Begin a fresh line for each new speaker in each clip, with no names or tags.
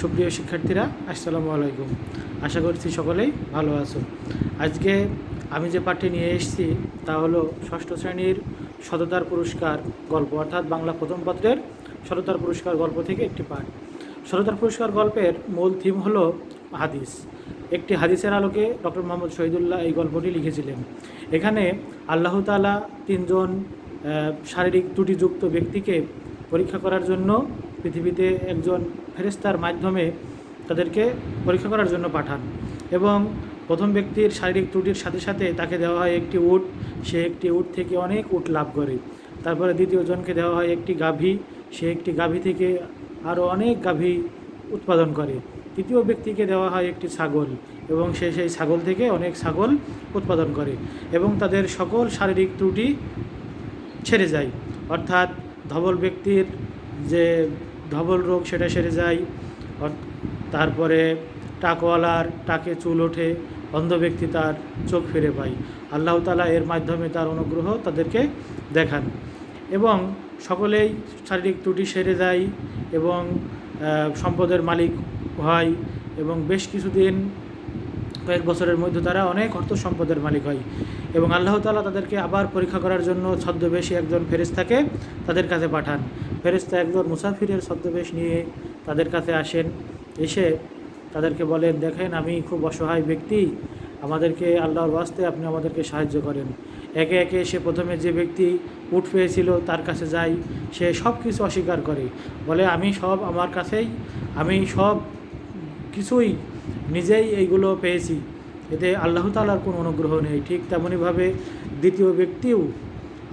সুপ্রিয় শিক্ষার্থীরা, আসসালামু আলাইকুম। আশা করছি সকলেই ভালো আছো। আজকে আমি যে পাঠটি নিয়ে এসেছি, তা হলো ষষ্ঠ শ্রেণির সততার পুরস্কার গল্প, অর্থাৎ বাংলা প্রথম পত্রের সততার পুরস্কার গল্প থেকে একটি পাঠ। সততার পুরস্কার গল্পের মূল থিম হলো হাদিস। একটি হাদিসের আলোকে ডক্টর মোহাম্মদ শহীদুল্লাহ এই গল্পটি লিখেছিলেন। এখানে আল্লাহ তালা তিনজন শারীরিক ত্রুটিযুক্ত ব্যক্তিকে পরীক্ষা করার জন্য পৃথিবীতে একজন ফেরেস্তার মাধ্যমে তাদেরকে পরীক্ষা করার জন্য পাঠান এবং প্রথম ব্যক্তির শারীরিক ত্রুটির সাথে সাথে তাকে দেওয়া হয় একটি উট। সে একটি উট থেকে অনেক উট লাভ করে। তারপরে দ্বিতীয় জনকে দেওয়া হয় একটি গাভী। সে একটি গাভী থেকে আরও অনেক গাভী উৎপাদন করে। তৃতীয় ব্যক্তিকে দেওয়া হয় একটি ছাগল এবং সে সেই ছাগল থেকে অনেক ছাগল উৎপাদন করে এবং তাদের সকল শারীরিক ত্রুটি ছেড়ে যায়। অর্থাৎ ধবল ব্যক্তির যে ধবল রোগ সেটা সেরে যায়। তারপরে টাকওয়ালার টাকে চুল ওঠে, অন্ধ ব্যক্তি তার চোখ ফিরে পায়। আল্লাহ তালা এর মাধ্যমে তার অনুগ্রহ তাদেরকে দেখান। এবং সকলেই শারীরিক ত্রুটি সেরে যায় এবং সম্পদের মালিক হয় এবং বেশ কিছুদিন, কয়েক বছরের মধ্যে তারা অনেক অর্থ সম্পদের মালিক হয়। এবং আল্লাহ তালা তাদেরকে আবার পরীক্ষা করার জন্য ছদ্মবেশী একজন ফেরেস্তাকে তাদের কাছে পাঠান। ফেরেস্তা একজন মুসাফিরের ছদ্মবেশ নিয়ে তাদের কাছে আসেন। এসে তাদেরকে বলেন, দেখেন, আমি খুব অসহায় ব্যক্তি। আমাদেরকে, আল্লাহর ওয়াস্তে আপনি আমাদেরকে সাহায্য করেন। একে একে সে প্রথমে যে ব্যক্তি উঠ পেয়েছিল তার কাছে যায়, সে সব কিছু অস্বীকার করে। বলে, আমি সব আমার কাছেই, আমি সব কিছুই নিজেই এইগুলো পেয়েছি। এতে আল্লাহ তালার কোনো অনুগ্রহ নেই। ঠিক তেমনইভাবে দ্বিতীয় ব্যক্তিও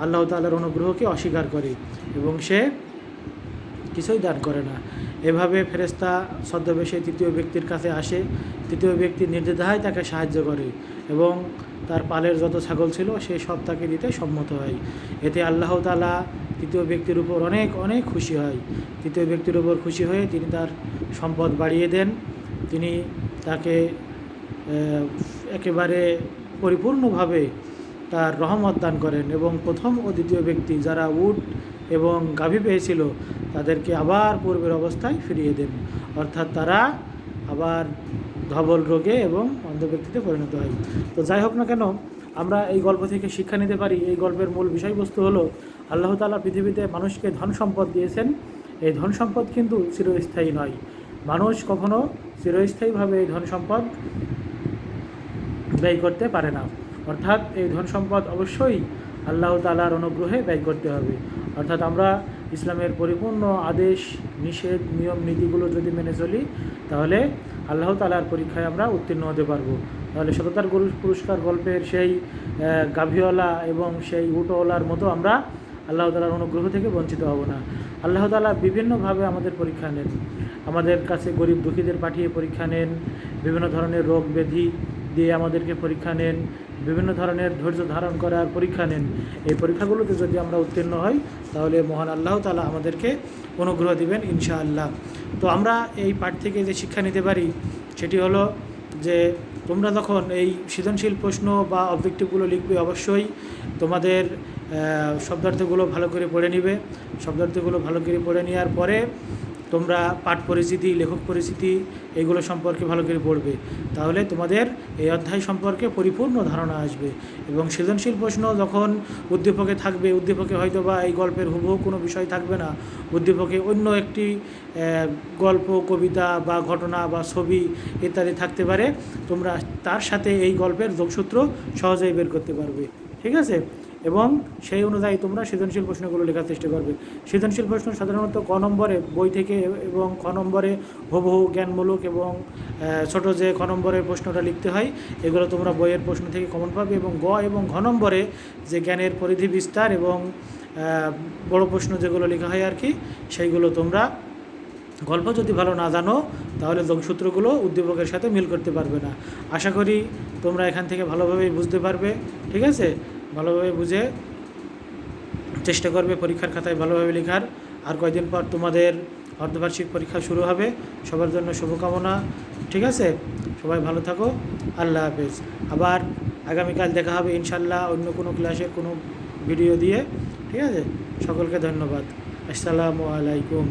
আল্লাহ তালার অনুগ্রহকে অস্বীকার করে এবং সে কিছুই দান করে না। এভাবে ফেরেস্তা ছদ্মবেশে তৃতীয় ব্যক্তির কাছে আসে। তৃতীয় ব্যক্তি নির্দ্বিধায় তাকে সাহায্য করে এবং তার পালের যত ছাগল ছিল, সে সব তাকে দিতে সম্মত হয়। এতে আল্লাহ তালা তৃতীয় ব্যক্তির উপর অনেক অনেক খুশি হয়। তৃতীয় ব্যক্তির উপর খুশি হয়ে তিনি তার সম্পদ বাড়িয়ে দেন। তিনি তাকে একেবারে পরিপূর্ণভাবে তার রহমত দান করেন এবং প্রথম ও দ্বিতীয় ব্যক্তি যারা উট এবং গাভী পেয়েছিল তাদেরকে আবার পূর্বের অবস্থায় ফিরিয়ে দেন। অর্থাৎ তারা আবার ধবল রোগে এবং অন্ধ ব্যক্তিতে পরিণত হয়। তো যাই হোক না কেন, আমরা এই গল্প থেকে শিক্ষা নিতে পারি। এই গল্পের মূল বিষয়বস্তু হলো, আল্লাহ তাআলা পৃথিবীতে মানুষকে ধন সম্পদ দিয়েছেন। এই ধন সম্পদ কিন্তু চিরস্থায়ী নয়। মানুষ কখনো চিরস্থায়ীভাবে এই ধন সম্পদ ব্যয় করতে পারে না। অর্থাৎ এই ধন সম্পদ অবশ্যই আল্লাহ তালার অনুগ্রহে ব্যয় করতে হবে। অর্থাৎ আমরা ইসলামের পরিপূর্ণ আদেশ, নিষেধ, নিয়ম, নীতিগুলো যদি মেনে চলি, তাহলে আল্লাহ তালার পরীক্ষায় আমরা উত্তীর্ণ হতে পারব। তাহলে সততার গুরু পুরস্কার গল্পের সেই গাভীওয়ালা এবং সেই উটোওয়ালার মতো আমরা আল্লাহ তালার অনুগ্রহ থেকে বঞ্চিত হব না। আল্লাহ তালা বিভিন্নভাবে আমাদের পরীক্ষা নেন। আমাদের কাছে গরিব দুঃখীদের পাঠিয়ে পরীক্ষা নেন। বিভিন্ন ধরনের রোগ ব্যাধি দিয়ে আমাদেরকে পরীক্ষা নেন, বিভিন্ন ধরনের ধৈর্য ধারণ করার পরীক্ষা নেন। এই পরীক্ষাগুলোতে যদি আমরা উত্তীর্ণ হই, তাহলে মহান আল্লাহ তালা আমাদেরকে অনুগ্রহ দিবেন ইনশাআল্লাহ। তো আমরা এই পাঠ থেকে যে শিক্ষা নিতে পারি, সেটি হলো যে তোমরা যখন এই সৃজনশীল প্রশ্ন বা অবজেক্টিভগুলো লিখবে, অবশ্যই তোমাদের শব্দার্থগুলো ভালো করে পড়ে নিবে। শব্দার্থগুলো ভালো করে পড়ে নেওয়ার পরে তোমরা পাঠ পরিচিতি, লেখক পরিচিতি এগুলো সম্পর্কে ভালো করে পড়বে। তাহলে তোমাদের এই অধ্যায় সম্পর্কে পরিপূর্ণ ধারণা আসবে এবং সৃজনশীল প্রশ্ন যখন উদ্দীপকে থাকবে, উদ্দীপকে হয়তো বা এই গল্পের হুবহু কোনো বিষয় থাকবে না। উদ্দীপকে অন্য একটি গল্প, কবিতা বা ঘটনা বা ছবি ইত্যাদি থাকতে পারে। তোমরা তার সাথে এই গল্পের যোগসূত্র সহজেই বের করতে পারবে। ঠিক আছে? এবং সেই অনুযায়ী তোমরা সৃজনশীল প্রশ্নগুলো লেখার চেষ্টা করবে। সৃজনশীল প্রশ্ন সাধারণত ক নম্বরে বই থেকে এবং খ নম্বরে হুবহু জ্ঞানমূলক এবং ছোট যে খ নম্বরের প্রশ্নটা লিখতে হয়, এগুলো তোমরা বইয়ের প্রশ্ন থেকে কমন পাবে এবং গ এবং ঘ নম্বরে যে জ্ঞানের পরিধি বিস্তার এবং বড় প্রশ্ন যেগুলো লেখা হয় আর কি, সেইগুলো তোমরা গল্প যদি ভালো না জানো, তাহলে যোগসূত্রগুলো উদ্দীপকের সাথে মিল করতে পারবে না। আশা করি তোমরা এখান থেকে ভালোভাবেই বুঝতে পারবে, ঠিক আছে? ভালোভাবে বুঝে চেষ্টা করবে পরীক্ষার খাতায় ভালোভাবে লেখার। আর কয়দিন পর তোমাদের অর্ধবার্ষিক পরীক্ষা শুরু হবে। সবার জন্য শুভকামনা। ঠিক আছে? সবাই ভালো থাকো। আল্লাহ হাফেজ। আবার আগামীকাল দেখা হবে ইনশাল্লাহ অন্য কোনো ক্লাসে কোনো ভিডিও দিয়ে। ঠিক আছে? সকলকে ধন্যবাদ। আসসালামু আলাইকুম।